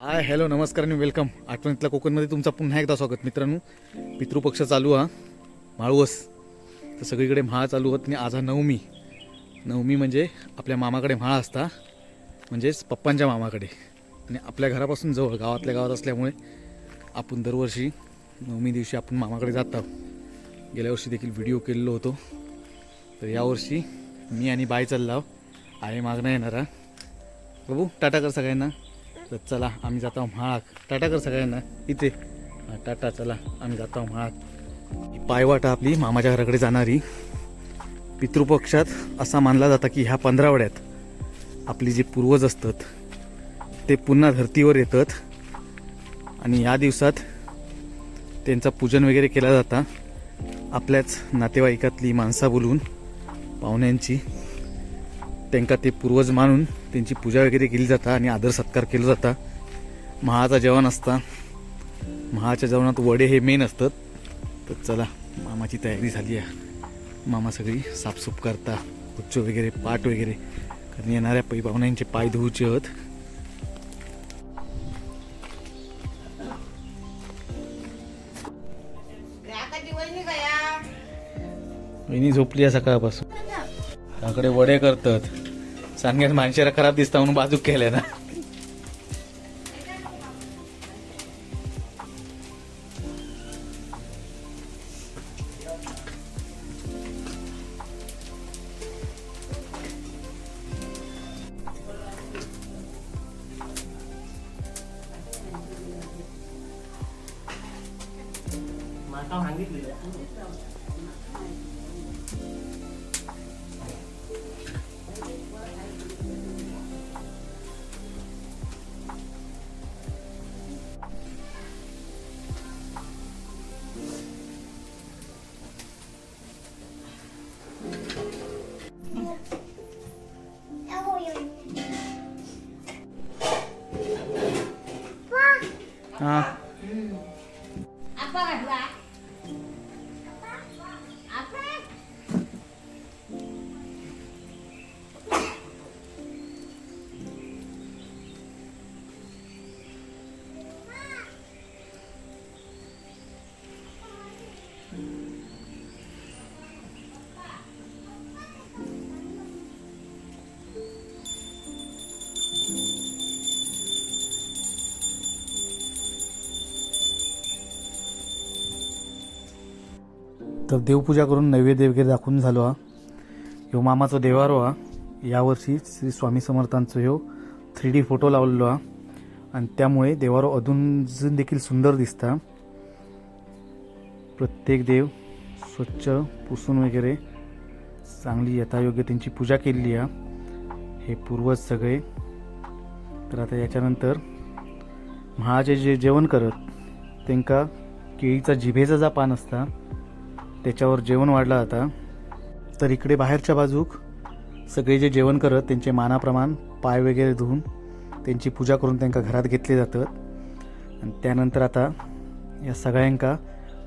Hi hello नमस्कार आणि welcome आठवणीतल्या कोकणमध्ये तुमचा पुन्हा एकदा स्वागत मित्रांनो. पितृपक्ष चालू हा. माळवस. तर सगळीकडे म्हाळा चालू होत आणि आज हा नवमी. नवमी म्हणजे आपल्या मामाकडे म्हाळा असता म्हणजेच पप्पांच्या मामाकडे. आणि आपल्या घरापासून जवळ गावातल्या गावात असल्यामुळे आपण दरवर्षी नवमी दिवशी आपण मामाकडे जात आहोत. गेल्या वर्षी देखील व्हिडिओ केलेलो होतो. तर यावर्षी मी आणि बाय चाललो आहे मागणं येणारा हा. टाटा कर सगळ्यांना. तर चला आम्ही जातो महाग. टाटा कर सगळ्यांना. इथे. टाटा चला आम्ही जातो महाग. पायवाट आपली मामाच्या घराकडे जाणारी. पितृपक्षात असा मानला जाता की ह्या पंधरावड्यात आपली जे पूर्वज असतात ते पुन्हा धर्तीवर येतात. आणि या दिवसात त्यांचं पूजन वगैरे केला जाता. आपल्याच नातेवाईकातली माणसं बोलवून पाहुण्यांची. त्यांका ते पूर्वज मानून त्यांची पूजा वगैरे केली जाता आणि आदर सत्कार केला जाता. महाचा जेवण असता. महाच्या जेवणात वडे हे मेन असतात. तर चला मामाची तयारी झाली आहे. मामा सगळी साफसूफ करता उच्च वगैरे पाट वगैरे कारण येणाऱ्या पै पाहुण्यांचे पाय धुवूचे गया. वहिनी झोपली आहे सकाळपासून. त्याकडे वडे करतात. सांगेल माणसाला खराब दिसता म्हणून बाजूक केल्या ना. हा 啊。तर देवपूजा करून नैवेद्य वगैरे दाखवून झालो हा. ह्यो मामाचो देवारो हा. यावर्षी श्री स्वामी समर्थांचो ह्यो थ्री डी फोटो लावलेलो हा. आणि त्यामुळे देवारो अजून अजून देखील सुंदर दिसता प्रत्येक देव स्वच्छ पुसून वगैरे चांगली यथायोग्य त्यांची पूजा केलेली आहे हे पूर्वज सगळे. तर आता याच्यानंतर महाचे जे जेवण करत त्यांका केळीचा जिभेचा जा पान असता. त्याच्यावर जेवण वाढला जाता तर इकडे बाहेरच्या बाजूक सगळे जे जेवण करत त्यांचे मानाप्रमाण पाय वगैरे धुवून त्यांची पूजा करून त्यांना घरात घेतले जातात. आणि त्यानंतर आता या सगळ्यांका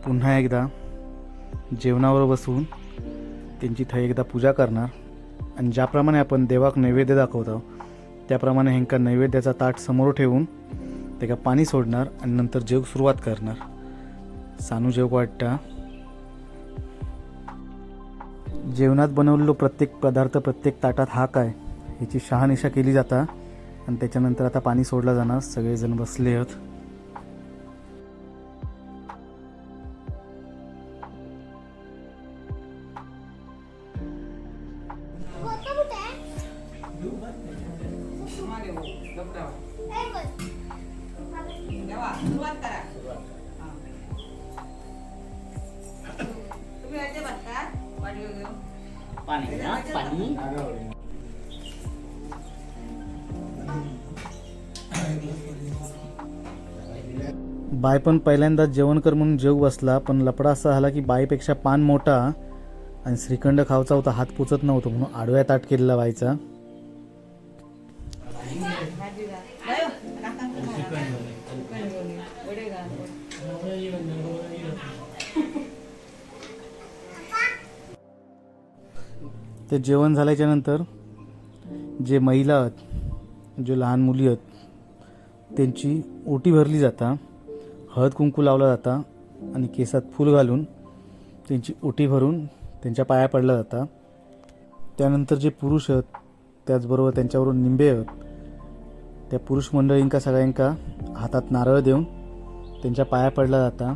पुन्हा एकदा जेवणावर बसवून त्यांची थंय एकदा पूजा करणार. आणि ज्याप्रमाणे आपण देवाक नैवेद्य दाखवतो त्याप्रमाणे ह्यांका नैवेद्याचा ताट समोर ठेवून त्याला पाणी सोडणार आणि नंतर जेव सुरुवात करणार. सानू जेव वाटता जेवणात बनवलेलो प्रत्येक पदार्थ प्रत्येक ताटात हा काय ह्याची शहानिशा केली जाता. आणि त्याच्यानंतर आता पाणी सोडलं जाणार. सगळेजण बसले आहेत. तेव्हा पाणी ना पाणी. बाय पण पहिल्यांदा जेवण कर म्हणून जेव बसला पण लपडा असा झाला की बायपेक्षा पान मोठा. आणि श्रीखंड खावचा होता हात पोचत नव्हतं म्हणून आडव्या ताट केलेला व्हायचा. ते जेवण झाल्याच्यानंतर जे महिला आहेत जे लहान मुली आहेत त्यांची ओटी भरली जाता हळद कुंकू लावला जाता आणि केसात फूल घालून त्यांची ओटी भरून त्यांच्या पाया पडला जाता. त्यानंतर जे पुरुष आहेत त्याचबरोबर त्यांच्यावरून निंबे आहेत त्या पुरुष मंडळींका सगळ्यांका हातात नारळ देऊन त्यांच्या पाया पडला जाता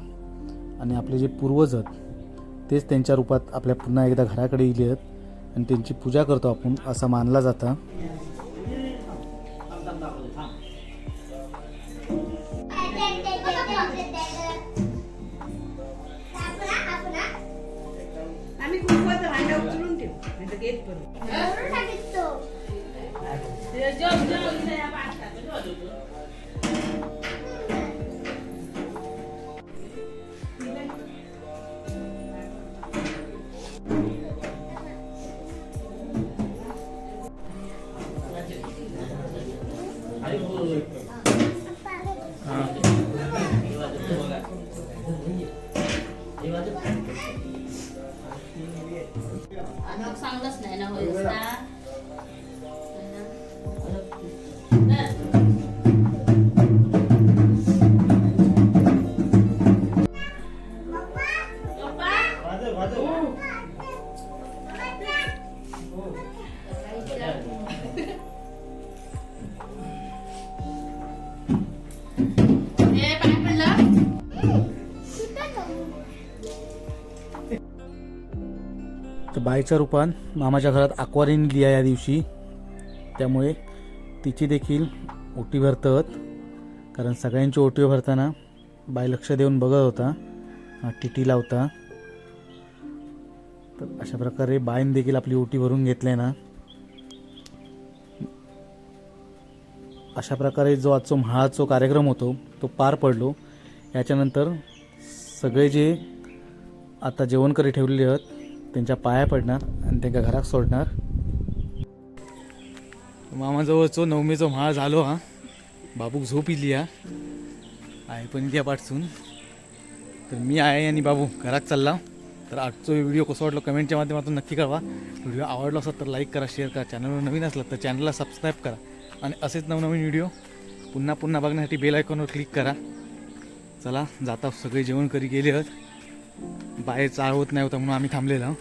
आणि आपले जे पूर्वज आहेत तेच त्यांच्या रूपात आपल्या पुन्हा एकदा घराकडे येले आहेत. आणि त्यांची पूजा करतो आपण असा मानला जाता. बाईच्या रूपात मामाच्या घरात आक्वारीन लिया या दिवशी. त्यामुळे तिची देखील ओटी भरतात. कारण सगळ्यांची ओटी भरताना बाई लक्ष देऊन बघत होता टिटी लावता. तर अशा प्रकारे बाईन देखील आपली ओटी भरून घेतली ना. अशा प्रकारे जो आजचा म्हाळाचा कार्यक्रम होतो तो पार पडलो. याच्यानंतर सगळे जे आता जेवण करी ठेवलेले आहेत त्यांच्या पाया पडणार आणि त्यांच्या घरात सोडणार. मामाजवळचो नवमीचो म्हाळ झालो हा. बाबूक झोप इली हा. आहे पण घ्या पाठसून. तर मी आहे आणि बाबू घरात चालला. तर आजचा व्हिडिओ कसं वाटलं कमेंटच्या माध्यमातून नक्की कळवा. व्हिडिओ आवडला असेल तर लाईक करा शेअर करा. चॅनलवर नवीन असलं तर चॅनलला सबस्क्राईब करा. आणि असेच नवनवीन व्हिडिओ पुन्हा पुन्हा बघण्यासाठी बेल आयकॉनवर क्लिक करा. चला जाता सगळे जेवण करी गेले आहेत. बाहेर चाळ होत नाही होता म्हणून आम्ही थांबलेलो.